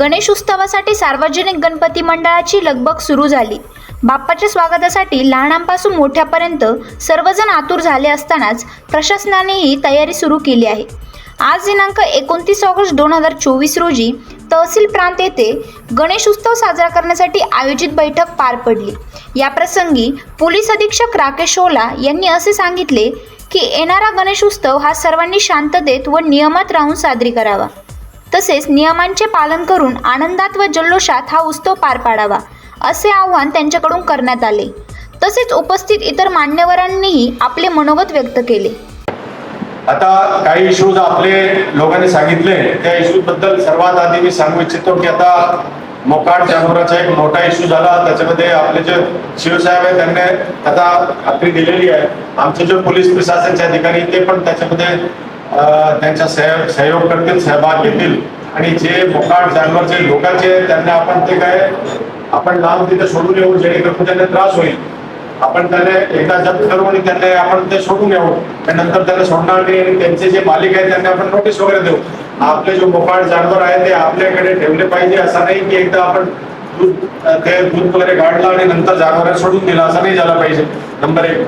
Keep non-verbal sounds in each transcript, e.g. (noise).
गणेश उत्सवासाठी सार्वजनिक गणपती मंडळाची लगबग सुरू झाली. बाप्पाच्या स्वागतासाठी लहानांपासून मोठ्यापर्यंत सर्वजण आतुर झाले असतानाच प्रशासनानेही तयारी सुरू केली आहे. आज दिनांक एकोणतीस ऑगस्ट दोन हजार चोवीस रोजी तहसील प्रांत येथे गणेश उत्सव साजरा करण्यासाठी आयोजित बैठक पार पडली. याप्रसंगी पोलीस अधीक्षक राकेश ओला यांनी असे सांगितले की येणारा गणेश उत्सव हा सर्वांनी शांततेत व नियमात राहून साजरी करावा. तसेच नियमांचे पालन करून आनंदात व जल्लोषात हा उत्सव पार पाडावा असे आवाहन त्यांच्याकडून करण्यात आले. तसेच उपस्थित इतर मान्यवरांनीही आपले मनोगत व्यक्त केले. आता काही इश्यूज आपले लोकांनी सांगितले. त्या इश्यूजबद्दल सर्वात आधी मी सांगू इच्छितो की आता मोकाट जनावरांचा एक मोठा इश्यू झाला. त्याच्यामध्ये आपले जे शिवसाहेब आहे त्यांनी आता खात्री दिलेली आहे. आमचे जे पोलीस प्रशासनचे अधिकारी ते पण त्याच्यामध्ये त्यांच्या त्यांचा सहयोग सहयोग करतील सहभाग घेतील. आणि जे मोकाट जानवरचे लोकांचे आहेत, त्यांना आपण ते काय आपण लांब तिथे सोडून येऊ जेणेकरून त्यांना त्रास होईल. आपण त्याने एकदा जप्त करू आणि त्यांना आपण ते सोडून येऊ. त्यानंतर त्याला सोडणार नाही आणि त्यांचे जे मालिक आहेत त्यांना आपण नोटीस वगैरे देऊ. आपले जो मोकाट जानवर आहे ते आपल्याकडे ठेवले पाहिजे असं नाही की एकदा आपण दूध ते दूध वगैरे काढलं आणि नंतर जानवर सोडून दिलं असं नाही झालं पाहिजे. नंबर एक.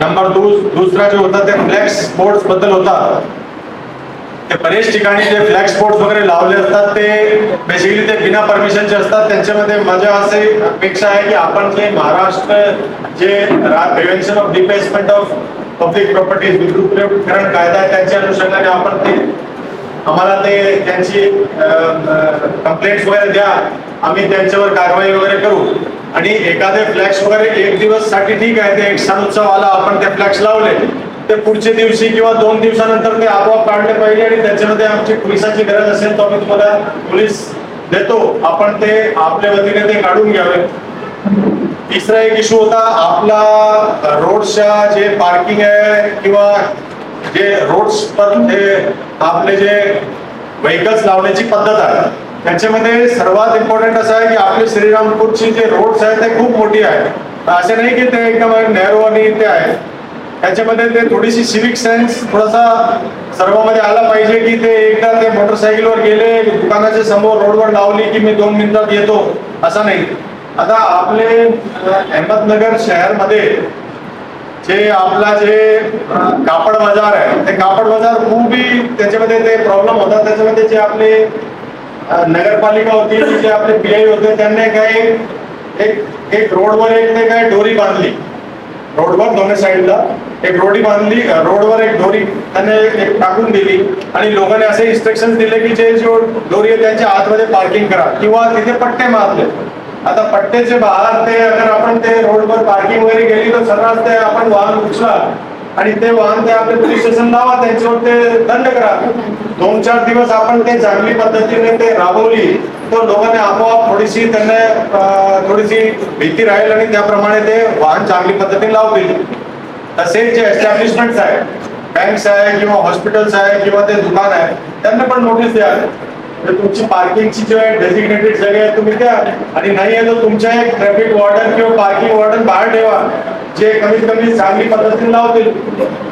नंबर दु दुसरा जो होता ते फ्लॅक्स स्पोर्ट्सबद्दल होता. ते बरेच ठिकाणी जे फ्लॅग स्पोर्ट्स वगैरे लावले असतात ते बेसिकली ते बिना परमिशनचे असतात. त्यांच्यामध्ये माझ्या असे अपेक्षा आहे की आपण जे महाराष्ट्र जे prevention of defacement of public properties विद्युतीकरण कायदा आहे त्यांच्या अनुषंगाने आपण ते आम्हाला ते त्यांची कंप्लेंट्स वगैरे द्या. आम्ही त्यांच्यावर कारवाई वगैरे करू. आणि एखादे फ्लॅक्स वगैरे एक दिवससाठी ठीक आहे ते एक सण उत्सव आला आपण ते फ्लॅक्स लावले ते पुढच्या दिवशी किंवा दोन दिवसानंतर ते आपोआप काढले पाहिजे आणि त्याच्यामध्ये आमची पोलिसांची गरज असेल तर आम्ही तुम्हाला पोलीस देतो. आपण ते आपल्या वतीने ते काढून घ्यावे. तिसरा एक इशू होता आपला रोडच्या जे पार्किंग आहे किंवा जे रोड्स पर जे आपले जे व्हेकल्स लावण्याची पद्धत आहे त्याच्यामध्ये सर्वात इम्पॉर्टंट असं आहे की आपली श्रीरामपूरची जे रोड्स आहेत ते खूप मोठी आहे असे नाही की ते एकदम नेहरू आणि ते आहे त्याच्यामध्ये ते थोडीशी सिविक सेन्स थोडासा सर्वांमध्ये आला पाहिजे की ते एकदा ते मोटरसायकलवर गेले दुकानाच्या समोर रोडवर लावली की मी दोन मिनिटात येतो असं नाही. आता आपले अहमदनगर शहरमध्ये जे आपला जे कापड बाजार आहे ते कापड बाजार खूपही त्याच्यामध्ये ते प्रॉब्लेम होता त्याच्यामध्ये जे आपले नगरपालिका होती (laughs) जे आपले पी आय होते त्यांनी काय एक एक रोडवर एक ते काय डोरी बांधली. रोडवर दोन्ही साईडला एक रोडी बांधली रोडवर एक डोरी त्याने एक टाकून दिली आणि लोकांनी असे इन्स्ट्रक्शन दिले की जे जो डोरी आहे त्यांच्या आतमध्ये पार्किंग करा. किंवा तिथे पट्टे मारले. आता पट्ट्याचे बाहेर ते अगर आपण ते रोडवर पार्किंग वगैरे गेली तर सर्रास ते आपण वाहन उचला. आणि ते वाहन ते आपले पोलीस स्टेशन लावा त्यांच्यावर ते दंड करा. दोन चार दिवस आपण ते चांगली पद्धतीने ते राबवली. तर लोकांनी आपोआप थोडीशी त्यांना थोडीशी भीती राहील आणि त्याप्रमाणे ते वाहन चांगली पद्धतीने लावतील. तसेच जे एस्टॅब्लिशमेंट आहे बँक्स आहे किंवा हॉस्पिटल्स आहे किंवा ते दुकान आहे त्यांना पण नोटीस द्या. म्हणजे तुमची पार्किंगची जे डेसिग्नेटेड जागा आहे तुम्ही द्या. आणि नाही आहे तर तुमच्या एक ट्रॅफिक वॉर्डन किंवा पार्किंग वॉर्डन बाहेर ठेवा. जे कमीत कमी चांगली पद्धतीने लावतील.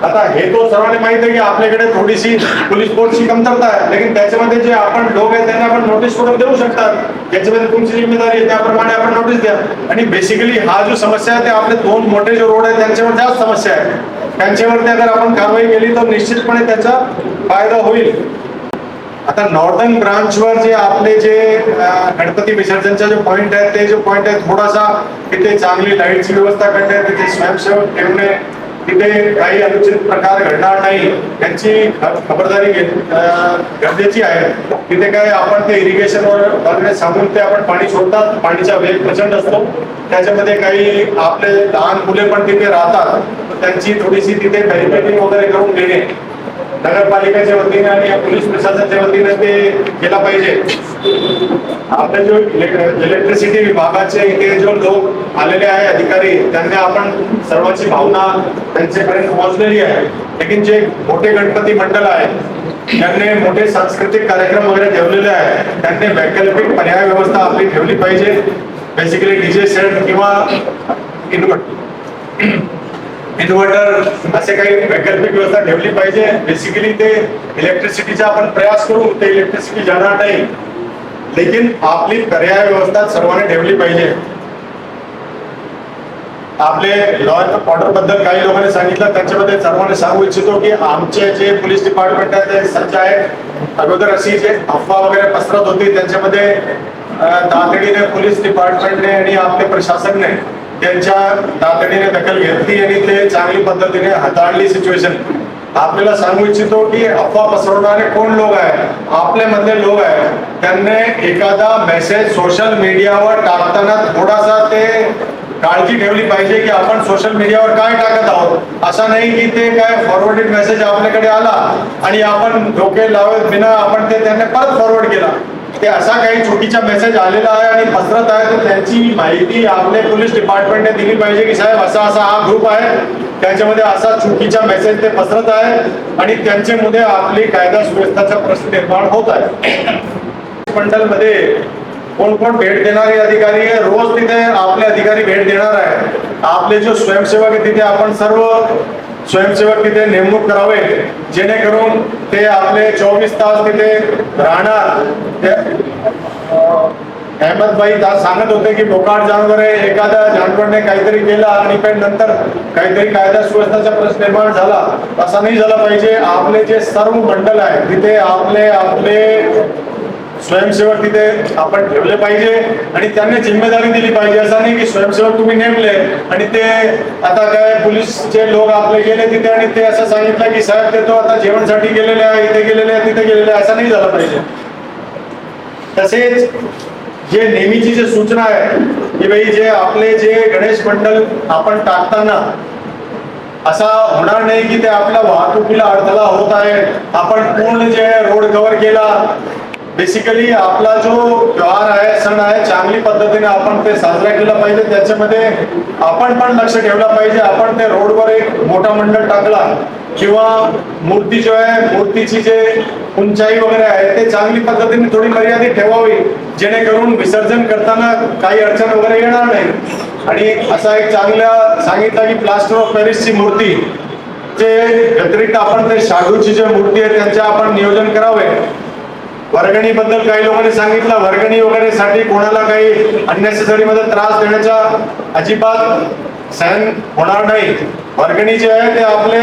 आता हे तो सर्वांनी माहीत आहे की आपल्याकडे थोडीशी पोलीस फोर्सची कमतरता आहे. लेकिन त्याच्यामध्ये जे आपण लोक आहेत त्यांना आपण नोटीस करून देऊ शकतात. याच्यामध्ये तुमची जिम्मेदारी आहे त्याप्रमाणे आपण नोटीस द्या. आणि बेसिकली हा जो समस्या आहे ते आपले दोन मोठे जे रोड आहेत त्यांच्यावर जास्त समस्या आहे. त्यांच्यावरती अगर आपण कारवाई केली तर निश्चितपणे त्याचा फायदा होईल. आता नॉर्दर्न ब्रांचवर जे आपले जे गणपती विसर्जनचा जो पॉइंट आहे ते जो पॉइंट आहे थोडासा तिथे चांगली लाईटची व्यवस्था करणे तिथे स्वयंसेवक ठेवणे तिथे काही अनुचित प्रकार घडणार नाही यांची खबरदारी गरजेची आहे. तिथे काय आपण ते इरिगेशन सांगून ते आपण पाणी सोडतात पाणीचा वेग प्रचंड असतो. त्याच्यामध्ये काही आपले लहान मुले पण तिथे राहतात. त्यांची थोडीशी तिथे बॅरिकेडिंग वगैरे करून देणे नगरपालिकेच्या वतीने आणि पोलीस प्रशासनाच्या वतीने ते केला पाहिजे. आपले जो इलेक्ट्रिसिटी विभागाचे इथे जो लोक आलेले आहे अधिकारी त्यांना आपण सर्वांची भावना त्यांच्यापर्यंत पोहोचलेली आहे. लेकिन जे मोठे गणपती मंडळ आहे त्यांनी मोठे सांस्कृतिक कार्यक्रम वगैरे ठेवलेले आहे त्यांनी वैकल्पिक पर्याय व्यवस्था आपली ठेवली पाहिजे. बेसिकली डीजे सेट किंवा इन्व्हर्टर इन्व्हर्टर असे काही वैकल्पिक व्यवस्था ठेवली पाहिजे. बेसिकली ते इलेक्ट्रिसिटीचा आपण प्रयास करू ते इलेक्ट्रिसिटी जाणार नाही. लेकिन आपली पर्याय व्यवस्था सर्वांनी ठेवली पाहिजे. आपले लॉ अँड ऑर्डरबद्दल काही लोकांनी सांगितलं त्यांच्यामध्ये सर्वांनी सांगू इच्छितो की आमचे जे पोलीस डिपार्टमेंट आहे ते सज्ज आहे अगोदर अशी जे अफवा वगैरे पसरत होती त्यांच्यामध्ये तातडीने पोलीस डिपार्टमेंटने आणि आपले प्रशासनने त्यांच्या तातडीने दखल घेतली आणि ते चांगली पद्धतीने हाताळली सिच्युएशन आपल्याला सांगू इच्छितो की अफवा पसरवणारे कोण लोक आहेत? आपले मधले लोक आहेत. त्यांनी एखादा मेसेज सोशल मीडियावर टाकताना थोडासा ते काळजी ठेवली पाहिजे की आपण सोशल मीडियावर काय टाकत आहोत? असं नाही की ते काय फॉरवर्डेड मेसेज आपल्याकडे आला आणि आपण डोके लावत बिना आपण ते त्यांना परत फॉरवर्ड केला. ते असा काही चुकीचा मेसेज आलेला आहे आणि पसरत आहे तर त्यांची माहिती आपले पोलीस डिपार्टमेंटने दिली पाहिजे की साहेब असा असा हा ग्रुप आहे. त्याच्यामध्ये असा चुकीचा मेसेज ते पसरत आहे आणि त्यांच्यामध्ये आपली कायदा सुव्यवस्थाचा प्रश्न निर्माण होत आहे. मंडलमध्ये कोण कोण भेट देणारे अधिकारी आहे रोज तिथे आपले अधिकारी भेट देणार आहे. आपले जो स्वयंसेवक आहे तिथे आपण सर्व स्वयंसेवक तिथे नेमणूक करावे जेणेकरून ते आपले चोवीस तास तिथे राहणार. अहमदबाई दा- सांगत होते की बोकाड जाणवर आहे एखाद्या जानवरने काहीतरी केलं आणि पण नंतर काहीतरी कायदा सुव्यवस्थाचा प्रश्न निर्माण झाला. असा नाही झाला पाहिजे. आपले जे सर्व मंडल आहे तिथे आपले आपले स्वयंसेवक तिथे आपण ठेवले पाहिजे आणि त्यांनी जिम्मेदारी दिली पाहिजे असं नाही की स्वयंसेवक तुम्ही नेमले आणि ते आता काय पोलीसचे लोक आपले गेले तिथे आणि ते असं सांगितलं की साहेब ते तो आता जेवणसाठी गेलेले आहे इथे गेलेले आहे तिथे गेलेले असं नाही झालं पाहिजे. तसेच जे नेहमीची जे सूचना आहे की भाई जे आपले जे गणेश मंडल आपण टाकताना असा होणार नाही की ते आपल्या वाहतुकीला अडथळा होत आहे आपण पूर्ण जे रोड कव्हर केला बेसिकली आपला जो व्यवहार आहे सण आहे चांगली पद्धतीने आपण ते साजरा केला पाहिजे. त्याच्यामध्ये आपण पण लक्ष ठेवलं पाहिजे. आपण ते रोडवर एक मोठा मंडळ टाकला किंवा मूर्ती जो आहे मूर्तीची जे उंचाई वगैरे आहे ते चांगली पद्धतीने थोडी मर्यादित ठेवावी जेणेकरून विसर्जन करताना काही अडचण वगैरे येणार नाही. आणि असा एक चांगला सांगितलं की प्लास्टर ऑफ पॅरिसची मूर्ती जे व्यतिरिक्त आपण ते शाडूची जे मूर्ती आहे त्यांचे आपण नियोजन करावे. वर्गणी बद्दल काही लोकांनी सांगितलं. वर्गणी वगैरे साठी कोणाला काही अननेसेसरी मध्ये त्रास देण्याचा अजिबात सहन होणार नाही. वर्गणी जे आहे ते आपले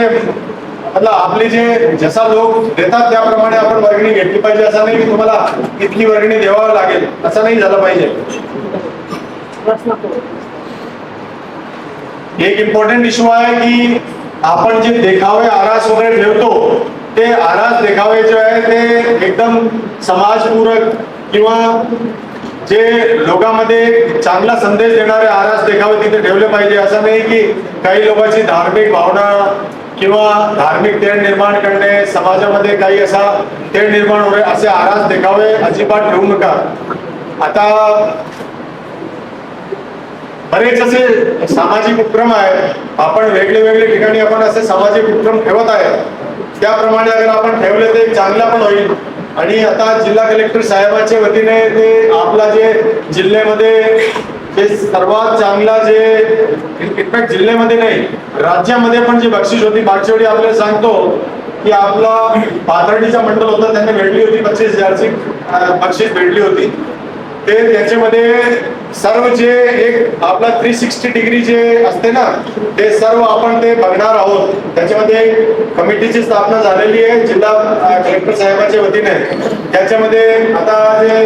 मतलब आपले जे जसा लोक देतात त्याप्रमाणे आपण वर्गणी घेतली पाहिजे. असं नाही की तुम्हाला इतकी वर्गणी द्यावा लागेल. असं नाही झालं पाहिजे. एक इम्पॉर्टंट इश्यू आहे की आपण जे देखावे आरास वगैरे ठेवतो ते आरास देखावे जे आहे ते एकदम समाजपूरक किंवा जे लोकांमध्ये चांगला संदेश देणारे आरास देखावे तिथे ठेवले पाहिजे. असं नाही की काही लोकांची धार्मिक भावना किंवा धार्मिक तेढ निर्माण करणे समाजामध्ये काही असा तेढ निर्माण होणे असे आरास देखावे अजिबात ठेवू नका. आता बरेच असे सामाजिक उपक्रम आहेत. आपण वेगळे वेगळे ठिकाणी आपण असे सामाजिक उपक्रम ठेवत आहे त्याप्रमाणे अगर आपण ठेवले ते चांगला पण होईल. आणि आता जिल्हा कलेक्टर साहेबांच्या वतीने ते आपला जे जिल्ह्यामध्ये ते सर्वात चांगला जे इनफॅक्ट जिल्ह्यामध्ये नाही राज्यामध्ये पण जी बक्षीस होती मागच्या वेळी आपल्याला सांगतो की आपला पाथर्डीचा मंडळ होता त्यांना भेटली होती पच्चीस हजारची बक्षीस भेटली होती. ते त्याच्यामध्ये सर्व जे एक आपला थ्री सिक्स्टी डिग्री जे असते ना ते सर्व आपण ते बघणार आहोत. त्याच्यामध्ये कमिटीची स्थापना झालेली आहे जिल्हा कलेक्टर साहेबांच्या वतीने. त्याच्यामध्ये आता जे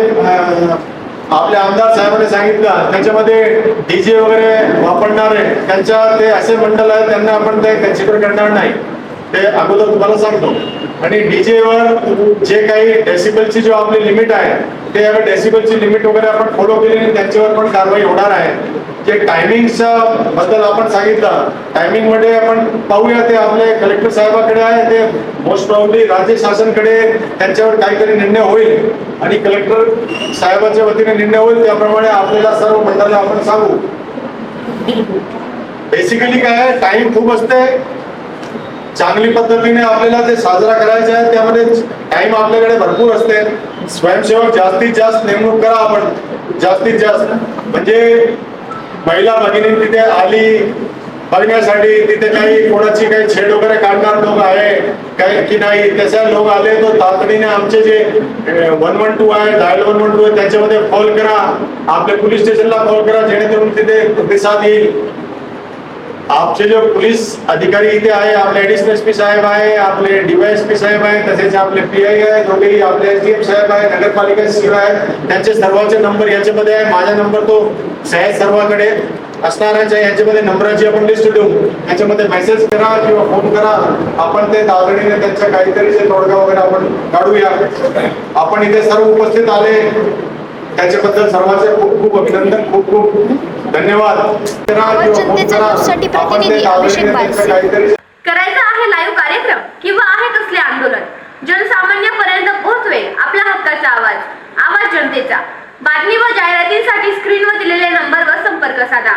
आपले आमदार साहेबांनी सांगितलं त्याच्यामध्ये डीजे वगैरे वापरणारे त्यांच्या ते असे मंडळ आहे त्यांना आपण ते कन्सिडर करणार नाही. ते अगोदर तुम्हाला सांगतो. आणि डीजे वर जे काही डेसिबलची जो आपली लिमिट आहे ते डेसिबलची लिमिट वगैरे आपण फॉलो केली आणि त्यांच्यावर पण कारवाई होणार आहे. जे टायमिंगच्या बद्दल आपण सांगितलं टायमिंगमध्ये आपण पाहूया ते आपले कलेक्टर साहेबाकडे आहे ते मोस्ट प्रॉब्ली राज्य शासनकडे त्यांच्यावर काहीतरी निर्णय होईल. आणि कलेक्टर साहेबांच्या वतीने निर्णय होईल त्याप्रमाणे आपल्याला सर्व मंडळाला आपण सांगू. बेसिकली काय आहे टाइम खूप असते. चांगली पद्धतीने आपल्याला ते साजरा करायचा आहे त्यामध्ये टाइम आपल्याकडे भरपूर असते. स्वयंसेवक जास्तीत जास्त नेमणूक करा आपण. जास्तीत जास्त. म्हणजे महिला भगिनी तिथे आली बघण्यासाठी तिथे काही कोणाची काही छेड वगैरे काढणार लोक आहे काही की नाही तसे लोक आले तर तातडीने आमचे जे वन वन टू आहे डायल वन वन टू आहे त्याच्यामध्ये कॉल करा. आपल्या पोलीस स्टेशनला कॉल करा जेणेकरून तिथे प्रतिसाद येईल. आपचे जे पोलीस अधिकारी इथे आहे आपले ऍडिशनल एस पी साहेब आहे आपले डीवायएसपी साहेब आहे तसेच आपले पी आय आहे दोघेही आपले एस डी एम साहेब आहे नगरपालिका सी आहे त्यांचे सर्वांचे नंबर याच्यामध्ये आहे. माझा नंबर तो साहेब सर्वांकडे असणारच आहे. याच्यामध्ये नंबराची आपण लिस्ट देऊ. याच्यामध्ये मेसेज करा किंवा फोन करा. आपण ते तातडीने त्यांच्या काहीतरी तोडगा वगैरे आपण काढूया. आपण इथे सर्व उपस्थित आले. त्याच्याबद्दल सर्वांचे खूप खूप अभिनंदन खूप खूप धन्यवाद करा आवाज किंवा फोन जनतेचा करा. न्यूजसाठी आपण ते प्रतिनिधी अभिषेक बारसे. करायचा आहे लाईव्ह कार्यक्रम किंवा आहे कसले आंदोलन जनसामान्यापर्यंत पोहोचवेल आपल्या हक्काचा आवाज आवाज जनतेचा बातमी व जाहिरातींसाठी स्क्रीनवर दिलेल्या नंबरवर संपर्क साधा